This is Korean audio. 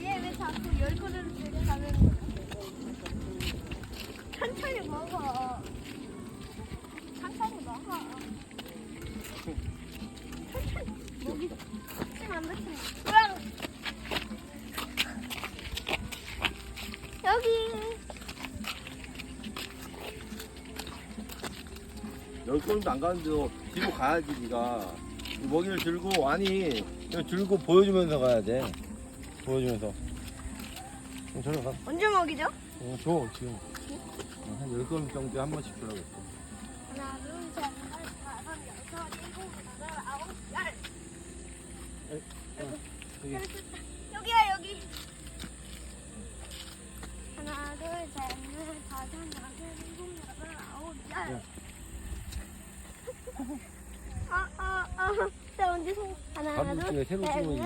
얘왜 자꾸 열 그릇을 가는 거야? 천천히 먹어. 열 걸음도 안 가는데도 뒤로 가야지 네가 먹이를 들고 아니 이거 들고 보여주면서 가야 돼 보여주면서 그럼 저리 가 언제 먹이죠? 어, 줘 지금 어, 한열 걸음 정도에 한 번씩 주라고 했어 하나 둘 셋 넷 다섯 여섯 일곱 여덟 아홉 열 여기. 여기야 여기 하나 둘 셋 넷 다섯 여섯 일곱 여덟 아홉 열 야. 아 아 아. 자 언제 소 하나 새로 둘셋넷 주면